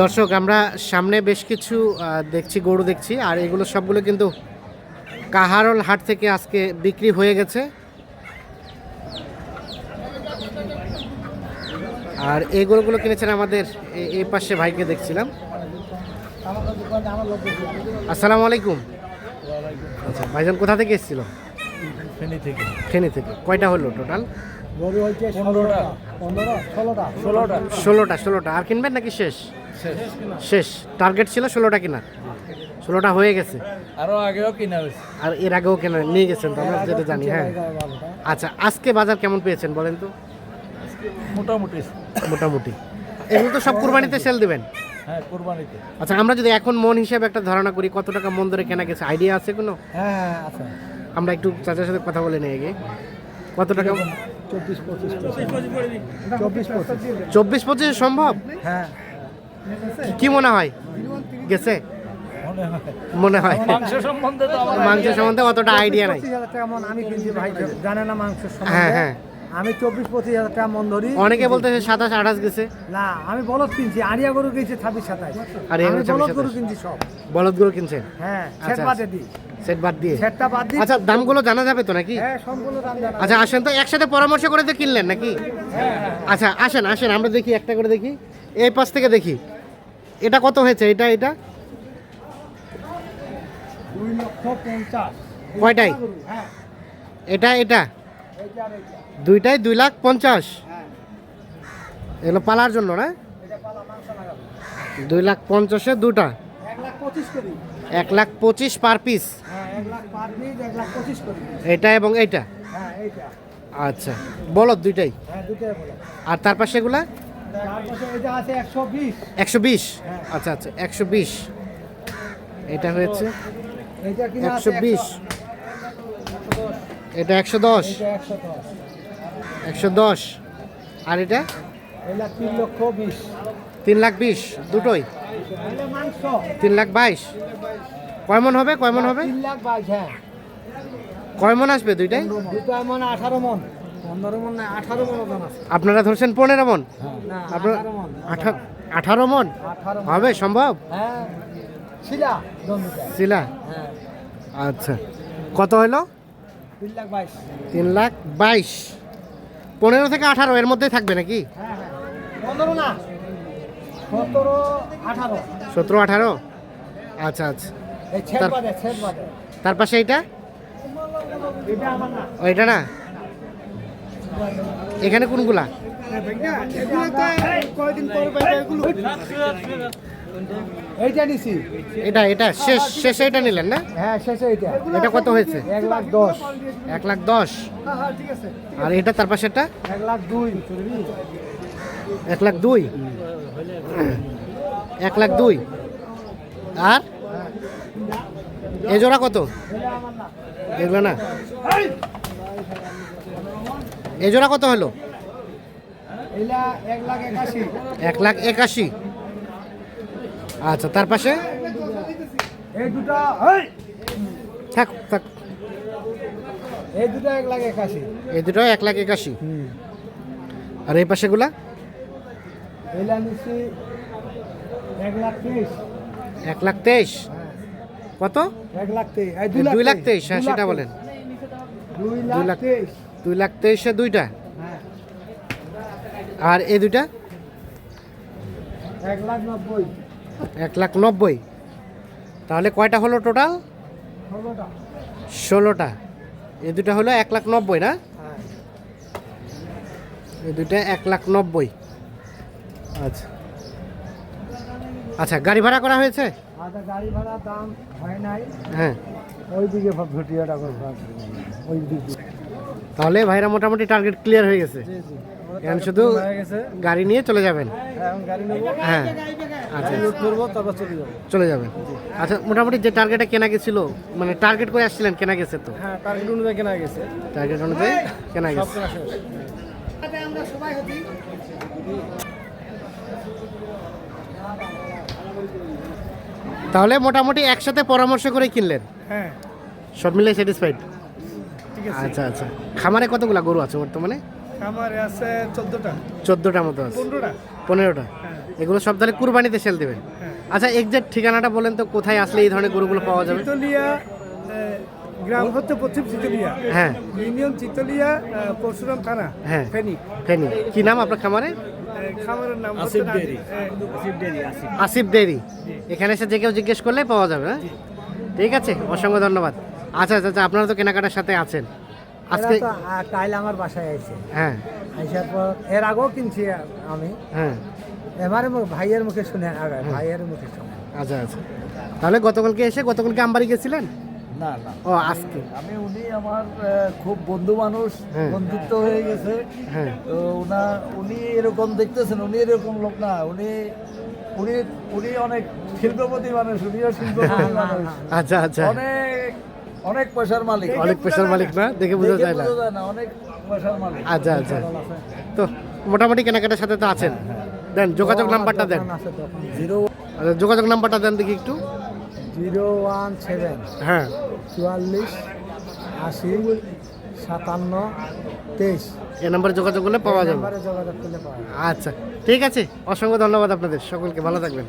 দর্শক, আমরা সামনে বেশ কিছু দেখছি, গরু দেখছি, আর এগুলো সবগুলো কিন্তু কাহারল হাট থেকে আজকে বিক্রি হয়ে গেছে। আর এই গরুগুলো কিনেছেন আমাদের এই পাশে ভাইকে দেখছিলাম। আসসালামু আলাইকুম। আচ্ছা ভাইজান কোথা থেকে এসেছিল? ফেনী থেকে। ফেনী থেকে। কয়টা হলো টোটাল গরু হচ্ছে পনেরোটা? পনেরো ষোলোটা। ষোলোটা। ষোলোটা ষোলোটা। আর কিনবেন নাকি শেষ? শেষ। টার্গেট ছিল ষোলোটা কেনার ষোলোটা হয়ে গেছে। আরও আগেও কিনা হয়েছে। আর এর আগেও কেন নিয়ে গেছেন তো আমরা যেটা জানি হ্যাঁ। আচ্ছা আজকে বাজার কেমন পেয়েছেন বলেন তো? মোটামুটি। মোটামুটি। এগুলো তো সব কুরবানিতে সেল দিবেন। হ্যাঁ কোরবানিতে। আচ্ছা আমরা যদি এখন মন হিসাবে একটা ধারণা করি কত টাকা মন ধরে কেনা গেছে? আইডিয়া আছে কোনো? হ্যাঁ আচ্ছা আমরা একটু চাচার সাথে কথা বলে নিয়ে গিয়ে কত টাকা? চব্বিশ পঁচিশ। চব্বিশ পঁচিশ? চব্বিশ পঁচিশ সম্ভব? হ্যাঁ। কি মনে হয়? গেছে? মনে হয়। মাংস সম্বন্ধে তো মাংসের সম্বন্ধে অতটা আইডিয়া নাই। পঁচিশ হাজার টাকা মন আমি ভাই জানে না মাংস হ্যাঁ হ্যাঁ। আমি চব্বিশ পঁচিশ হাজার টাকা মন ধরি। অনেকে বলতেছে সাতাশ আঠাশ গেছে। না আমি বলদ কিনছি আড়িয়া গরু কিনছি ছাব্বিশ সাতাশ। গরু আমি বলদ গরু 27 কিনছি সব। বলদগুলো কিনছেন? হ্যাঁ আচ্ছা, সেট বাদে দিই। সেট বাদ দিয়ে। সেটটা বাদ দিই আচ্ছা দামগুলো জানা যাবে তো নাকি? হ্যাঁ সম্পূর্ণ দাম জানা আচ্ছা আসেন তো একসাথে পরামর্শ করে কিনলেন নাকি? আচ্ছা আসেন আসেন আমরা দেখি একটা করে দেখি। এই পাশ থেকে দেখি। এটা কত হয়েছে? এটা এটা? দুই লক্ষ পঞ্চাশ। কয়টাই হ্যাঁ। এটা এটা? আর দুইটাই দুই লাখ পঞ্চাশ। এগুলো পালার জন্য না? দুই লাখ পঞ্চাশে দুটা। এক লাখ পঁচিশ পার পিস। এটা এবং এইটা? আচ্ছা বলো দুইটাই? আর তার পাশে একশো বিশ। আচ্ছা আচ্ছা একশো বিশ। এটা হয়েছে একশো বিশ। এটা একশো দশ? একশো দশ। আর এটা? তিন লক্ষ বিশ। তিন লাখ বিশ। দুটোই? তিন লাখ বাইশ। কয়মন হবে? কয় মন হবে? হ্যাঁ। কয় আসবে দুইটাই? দুটো আঠারো মন। মন মন আপনারা ধরছেন পনেরো মন? আপনার আঠারো মন? মন। হবে সম্ভব? হ্যাঁ। শিলা শিলা? হ্যাঁ। আচ্ছা। কত হলো তিন লাখ বাইশ। পনেরো থেকে আঠারো এর মধ্যেই থাকবে নাকি? হ্যাঁ হ্যাঁ। সতেরো আঠারো। আচ্ছা আচ্ছা। তার- পাশে এইটা? এটা ওইটা না। এখানে কোনগুলা? এইটা নিছি। এটা এটা শেষ শেষে এটা নিলেন না? হ্যাঁ শেষে এটা কত হয়েছে? এক লাখ দশ। এক লাখ দশ? আর এটা তার পাশেরটা এক লাখ দুই। এক লাখ দুই? এক লাখ দুই। আর? এ জোড়া কত? এগুলো না। এ জোড়া কত হলো? এক লাখ একাশি। আচ্ছা তার পাশে? এই দুটা এই থাক থাক। এই দুটা এক লাখ একাশি। এই দুটো এক লাখ একাশি। আর এই পাশেগুলা? এক লাখ তেইশ। এক লাখ তেইশ। কত? এক লাখ তেইশ। দুই লাখ তেইশ। হ্যাঁ সেটা বলেন। দুই লাখ দুই লাখ তেইশে দুইটা। হ্যাঁ। আর এই দুইটা? এক লাখ নব্বই। এক লাখ নব্বই। তাহলে কয়টা হলো টোটাল? ষোলোটা। এ দুটা হলো এক লাখ নব্বই না? এ এই দুইটা এক লাখ নব্বই। আচ্ছা। আচ্ছা গাড়ি ভাড়া করা হয়েছে? আচ্ছা গাড়ি ভাড়ার দাম হয় নাই। হ্যাঁ। ওই দিকে ওই দিকে তাহলে ভাইরা মোটামুটি টার্গেট ক্লিয়ার হয়ে গেছে। এখন শুধু গাড়ি নিয়ে চলে যাবেন। হ্যাঁ। আচ্ছা। লোড করব তারপর চলে যাব। চলে যাবেন আচ্ছা মোটামুটি যে টার্গেটে কেনা গেছিল মানে টার্গেট করে আসছিলেন কেনা গেছে তো? হ্যাঁ টার্গেট অনুযায়ী কেনা গেছে। টার্গেট অনুযায়ী কেনা গেছে। আমরা সবাই হচ্ছি তাহলে মোটামুটি একসাথে পরামর্শ করে কিনলেন? হ্যাঁ। সব মিলে স্যাটিসফাইড আচ্ছা আচ্ছা। খামারে কতগুলা গরু আছে বর্তমানে? আমার আছে চোদ্দোটা। চোদ্দোটা মতো আছে। পনেরোটা। পনেরোটা? হ্যাঁ। এগুলো সব তাহলে কুরবানিতে সেল দেবেন? আচ্ছা এক্সাক্ট ঠিকানাটা বলেন তো কোথায় আসলে এই ধরনের গরুগুলো পাওয়া যাবে? চিতলিয়া গ্রাম হচ্ছে পশ্চিম চিতলিয়া। হ্যাঁ। ইউনিয়ন চিতলিয়া পরশুরাম থানা হ্যাঁ। ফেনী। ফেনি। কি নাম আপনার খামারে? খামারের নাম আসিফ আসিফ আসিফ। ডেরি এখানে এসে যে কেউ জিজ্ঞেস করলে পাওয়া যাবে হ্যাঁ? ঠিক আছে অসংখ্য ধন্যবাদ। আচ্ছা আচ্ছা আচ্ছা আপনারা তো কেনাকাটার সাথে আছেন। আজকে কাল আমার বাসায় আইছে। হ্যাঁ। আইসার পর এর আগেও কিনছি আমি। হ্যাঁ। এবারে ভাইয়ের মুখে শুনে আগে ভাইয়ের মুখে শুনে। আচ্ছা আচ্ছা। তাহলে গতকালকে এসে গতকালকে আমবাড়ি গেছিলেন? না না। ও আজকে। আমি উনি আমার খুব বন্ধু মানুষ হ্যাঁ। বন্ধুত্ব হয়ে গেছে। হ্যাঁ। তো উনা উনি এরকম দেখতেছেন উনি এরকম লোক না। উনি উনি উনি অনেক শিল্পপতি মানুষ উনিও শিল্পপতি মানুষ। আচ্ছা আচ্ছা। অনেক অনেক পয়সার মালিক। অনেক পয়সার মালিক না? দেখে বোঝা যায় না। অনেক পয়সার মালিক। আচ্ছা আচ্ছা। তো মোটামুটি কেনাকাটার সাথে তো আছেন। দেন যোগাযোগ নাম্বারটা দেন। জিরো আচ্ছা, যোগাযোগ নাম্বারটা দেন দেখি একটু। Zero one seven. হ্যাঁ। চুয়াল্লিশ আশি সাতান্ন তেইশ। যাবে। নাম্বারে যোগাযোগ করলে পাওয়া যাবে। আচ্ছা ঠিক আছে। অসংখ্য ধন্যবাদ আপনাদের। সকলকে ভালো থাকবেন।